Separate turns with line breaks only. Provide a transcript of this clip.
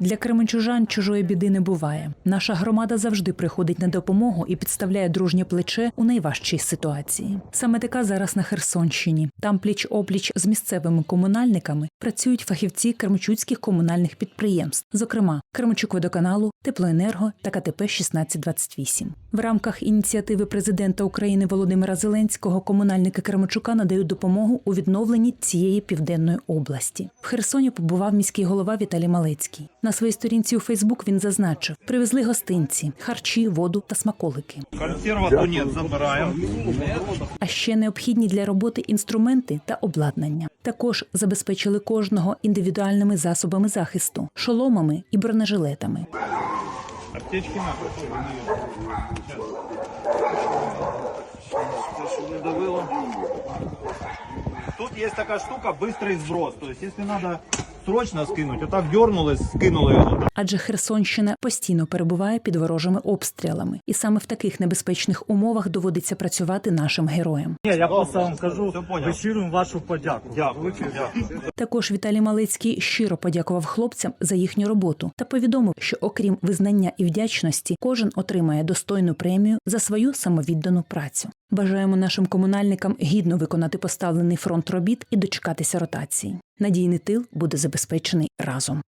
Для кременчужан чужої біди не буває. Наша громада завжди приходить на допомогу і підставляє дружнє плече у найважчій ситуації. Саме така зараз на Херсонщині. Там пліч опліч з місцевими комунальниками працюють фахівці кременчуцьких комунальних підприємств, зокрема Кременчук водоканалу, Теплоенерго та КТП 1628. В рамках ініціативи президента України Володимира Зеленського комунальники Кременчука надають допомогу у відновленні цієї південної області. В Херсоні побував міський голова Віталій Малецький. На своїй сторінці у Фейсбук він зазначив: привезли гостинці, харчі, воду та смаколики.
Консерва тунец забираємо.
а ще необхідні для роботи інструменти та обладнання. Також забезпечили кожного індивідуальними засобами захисту, шоломами і бронежилетами.
Аптечки давило. Тут є така штука быстрый сброс. То есть, если надо срочно скинуть, отак дернули, скинули його.
Адже Херсонщина постійно перебуває під ворожими обстрілами, і саме в таких небезпечних умовах доводиться працювати нашим героям.
Ні, я просто вам кажу, виширюємо вашу подяку.
Дякую. Дякую.
Також Віталій Малецький щиро подякував хлопцям за їхню роботу та повідомив, що окрім визнання і вдячності, кожен отримає достойну премію за свою самовіддану працю. Бажаємо нашим комунальникам гідно виконати поставлений фронт робіт і дочекатися ротації. Надійний тил буде забезпечений разом.